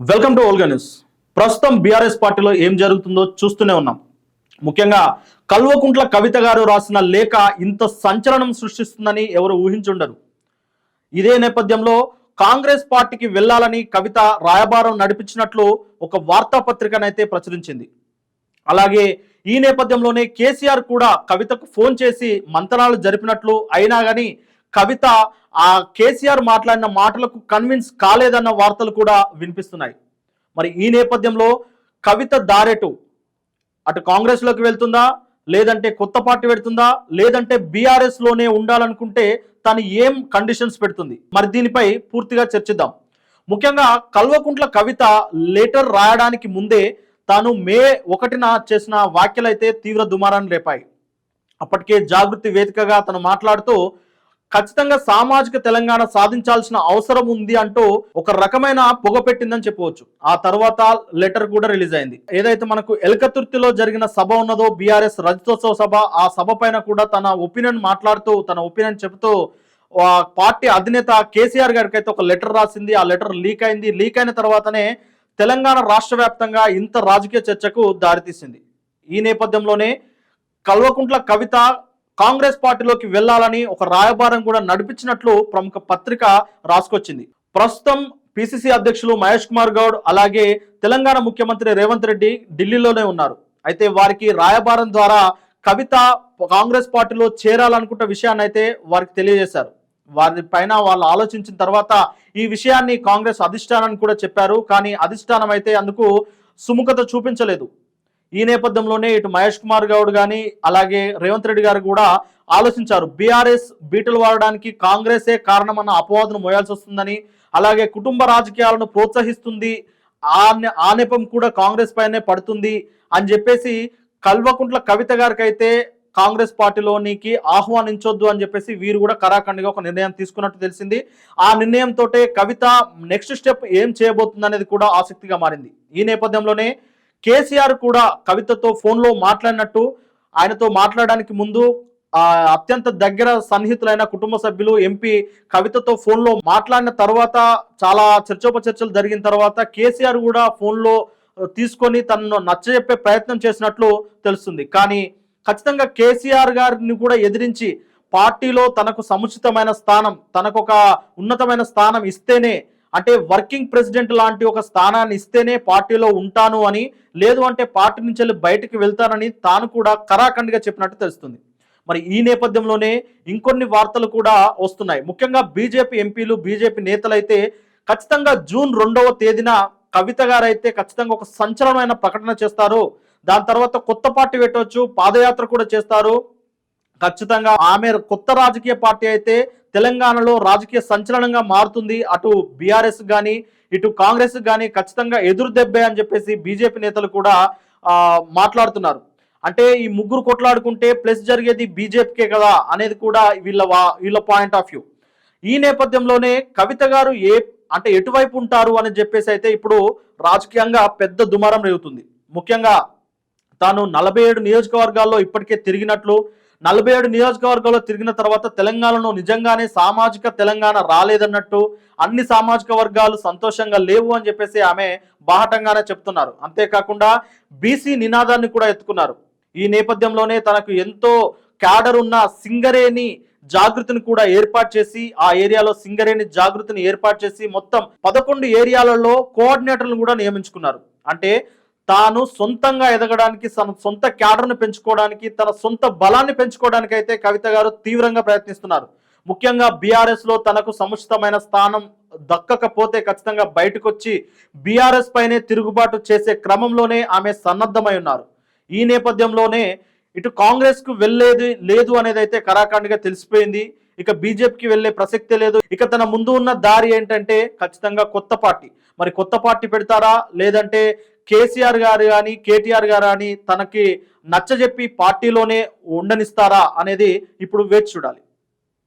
Welcome to Olga news BRS BRS పార్టీలో ఏం జరుగుతుందో చూస్తూనే ఉన్నాం. ముఖ్యంగా కల్వకుంట్ల కవిత గారు రాసిన లేఖ ఇంత సంచలనం సృష్టిస్తుందని ఎవరు ఊహించుండరు. ఇదే నేపథ్యంలో కాంగ్రెస్ పార్టీకి వెళ్ళాలని కవిత రాయబారం నడిపించినట్లు ఒక వార్తాపత్రికనైతే ప్రచురించింది. అలాగే ఈ నేపథ్యంలోనే కేసీఆర్ కూడా కవితకు ఫోన్ చేసి మంతనాలు జరిపినట్లు అయినా కానీ కవిత ఆ కేసీఆర్ మాట్లాడిన మాటలకు కన్విన్స్ కాలేదన్న వార్తలు కూడా వినిపిస్తున్నాయి. మరి ఈ నేపథ్యంలో కవిత దారెటు అటు కాంగ్రెస్లోకి వెళ్తుందా? లేదంటే కొత్త పార్టీ పెడుతుందా? లేదంటే బీఆర్ఎస్లోనే ఉండాలనుకుంటే తను ఏం కండిషన్స్ పెడుతుంది? మరి దీనిపై పూర్తిగా చర్చిద్దాం. ముఖ్యంగా కల్వకుంట్ల కవిత లెటర్ రాయడానికి ముందే తాను మే ఒకటిన చేసిన వ్యాఖ్యలైతే తీవ్ర దుమారాన్ని రేపాయి. అప్పటికే జాగృతి వేదికగా తను మాట్లాడుతూ ఖచ్చితంగా సామాజిక తెలంగాణ సాధించాల్సిన అవసరం ఉంది అంటూ ఒక రకమైన పొగ పెట్టిందని చెప్పవచ్చు. ఆ తర్వాత లెటర్ కూడా రిలీజ్ అయింది. ఏదైతే మనకు ఎలకతుర్తిలో జరిగిన సభ ఉన్నదో బీఆర్ఎస్ రజతోత్సవ సభ ఆ సభ పైన కూడా తన ఒపీనియన్ మాట్లాడుతూ తన ఒపీనియన్ చెబుతూ ఆ పార్టీ అధినేత కేసీఆర్ గారికి అయితే ఒక లెటర్ రాసింది. ఆ లెటర్ లీక్ అయింది. లీక్ అయిన తర్వాతనే తెలంగాణ రాష్ట్ర వ్యాప్తంగా ఇంత రాజకీయ చర్చకు దారితీసింది. ఈ నేపథ్యంలోనే కల్వకుంట్ల కవిత కాంగ్రెస్ పార్టీలోకి వెళ్ళాలని ఒక రాయబారం కూడా నడిపించినట్లు ప్రముఖ పత్రిక రాసుకొచ్చింది. ప్రస్తుతం పిసిసి అధ్యక్షులు మహేష్ కుమార్ గౌడ్ అలాగే తెలంగాణ ముఖ్యమంత్రి రేవంత్ రెడ్డి ఢిల్లీలోనే ఉన్నారు. అయితే వారికి రాయబారం ద్వారా కవిత కాంగ్రెస్ పార్టీలో చేరాలనుకున్న విషయాన్ని అయితే వారికి తెలియజేశారు. వారి పైన వాళ్ళు ఆలోచించిన తర్వాత ఈ విషయాన్ని కాంగ్రెస్ అధిష్టానాన్ని కూడా చెప్పారు. కానీ అధిష్టానం అయితే అందుకు సుముఖత చూపించలేదు. ఈ నేపథ్యంలోనే ఇటు మహేష్ కుమార్ గౌడ్ కానీ అలాగే రేవంత్ రెడ్డి గారు కూడా ఆలోచించారు. బీఆర్ఎస్ బీటలు వాడడానికి కాంగ్రెసే కారణమన్న అపవాదును మోయాల్సి వస్తుందని అలాగే కుటుంబ రాజకీయాలను ప్రోత్సహిస్తుంది ఆ ఆ నెపం కూడా కాంగ్రెస్ పైనే పడుతుంది అని చెప్పేసి కల్వకుంట్ల కవిత గారికి అయితే కాంగ్రెస్ పార్టీలోనికి ఆహ్వానించొద్దు అని చెప్పేసి వీరు కూడా కరాఖండిగా ఒక నిర్ణయం తీసుకున్నట్టు తెలిసింది. ఆ నిర్ణయంతో కవిత నెక్స్ట్ స్టెప్ ఏం చేయబోతుంది అనేది కూడా ఆసక్తిగా మారింది. ఈ నేపథ్యంలోనే కేసీఆర్ కూడా కవితతో ఫోన్లో మాట్లాడినట్టు ఆయనతో మాట్లాడడానికి ముందు అత్యంత దగ్గర సన్నిహితులైన కుటుంబ సభ్యులు ఎంపీ కవితతో ఫోన్లో మాట్లాడిన తర్వాత చాలా చర్చోపచర్చలు జరిగిన తర్వాత కేసీఆర్ కూడా ఫోన్లో తీసుకొని తనను నచ్చజెప్పే ప్రయత్నం చేసినట్లు తెలుస్తుంది. కానీ ఖచ్చితంగా కేసీఆర్ గారిని కూడా ఎదిరించి పార్టీలో తనకు సముచితమైన స్థానం తనకు ఒక ఉన్నతమైన స్థానం ఇస్తేనే అంటే వర్కింగ్ ప్రెసిడెంట్ లాంటి ఒక స్థానాన్ని ఇస్తేనే పార్టీలో ఉంటాను అని లేదు అంటే పార్టీ నుంచి వెళ్ళి బయటికి వెళ్తానని తాను కూడా కరాఖండ్గా చెప్పినట్టు తెలుస్తుంది. మరి ఈ నేపథ్యంలోనే ఇంకొన్ని వార్తలు కూడా వస్తున్నాయి. ముఖ్యంగా బీజేపీ ఎంపీలు బీజేపీ నేతలైతే ఖచ్చితంగా జూన్ రెండవ తేదీన కవిత గారైతే ఖచ్చితంగా ఒక సంచలనమైన ప్రకటన చేస్తారు. దాని తర్వాత కొత్త పార్టీ పెట్టవచ్చు పాదయాత్ర కూడా చేస్తారు. ఖచ్చితంగా ఆమె కొత్త రాజకీయ పార్టీ అయితే తెలంగాణలో రాజకీయ సంచలనంగా మారుతుంది. అటు బీఆర్ఎస్ కానీ ఇటు కాంగ్రెస్ కానీ ఖచ్చితంగా ఎదురు దెబ్బే అని చెప్పేసి బీజేపీ నేతలు కూడా మాట్లాడుతున్నారు. అంటే ఈ ముగ్గురు కొట్లాడుకుంటే ప్లస్ జరిగేది బీజేపీకే కదా అనేది కూడా వీళ్ళ వా- వీళ్ళ పాయింట్ ఆఫ్ వ్యూ. ఈ నేపథ్యంలోనే కవిత గారు ఏ అంటే ఎటువైపు ఉంటారు అని చెప్పేసి అయితే ఇప్పుడు రాజకీయంగా పెద్ద దుమారం రేగుతుంది. ముఖ్యంగా తాను నలభై ఏడు నియోజకవర్గాల్లో ఇప్పటికే తిరిగినట్లు నలభై ఏడు నియోజకవర్గాల్లో తిరిగిన తర్వాత తెలంగాణలో నిజంగానే సామాజిక తెలంగాణ రాలేదన్నట్టు అన్ని సామాజిక వర్గాలు సంతోషంగా లేవు అని చెప్పేసి ఆమె బాహటంగానే చెప్తున్నారు. అంతేకాకుండా బీసీ నినాదాన్ని కూడా ఎత్తుకున్నారు. ఈ నేపథ్యంలోనే తనకు ఎంతో క్యాడర్ ఉన్న సింగరేణి జాగృతిని కూడా ఏర్పాటు చేసి ఆ ఏరియాలో సింగరేణి జాగృతిని ఏర్పాటు చేసి మొత్తం పదకొండు ఏరియాలలో కోఆర్డినేటర్లను కూడా నియమించుకున్నారు. అంటే తాను సొంతంగా ఎదగడానికి తన సొంత క్యాడర్ను పెంచుకోవడానికి తన సొంత బలాన్ని పెంచుకోవడానికి అయితే కవిత గారు తీవ్రంగా ప్రయత్నిస్తున్నారు. ముఖ్యంగా బీఆర్ఎస్లో తనకు సముచితమైన స్థానం దక్కకపోతే ఖచ్చితంగా బయటకు వచ్చి బీఆర్ఎస్ పైనే తిరుగుబాటు చేసే క్రమంలోనే ఆమె సన్నద్ధమై ఉన్నారు. ఈ నేపథ్యంలోనే ఇటు కాంగ్రెస్కు వెళ్ళేది లేదు అనేది అయితే కరాఖండిగా తెలిసిపోయింది. ఇక బీజేపీకి వెళ్ళే ప్రసక్తే లేదు. ఇక తన ముందు ఉన్న దారి ఏంటంటే ఖచ్చితంగా కొత్త పార్టీ. మరి కొత్త పార్టీ పెడతారా? లేదంటే కేసీఆర్ గారు కానీ కేటీఆర్ గారు కానీ తనకి నచ్చజెప్పి పార్టీలోనే ఉండనిస్తారా అనేది ఇప్పుడు వేచి చూడాలి.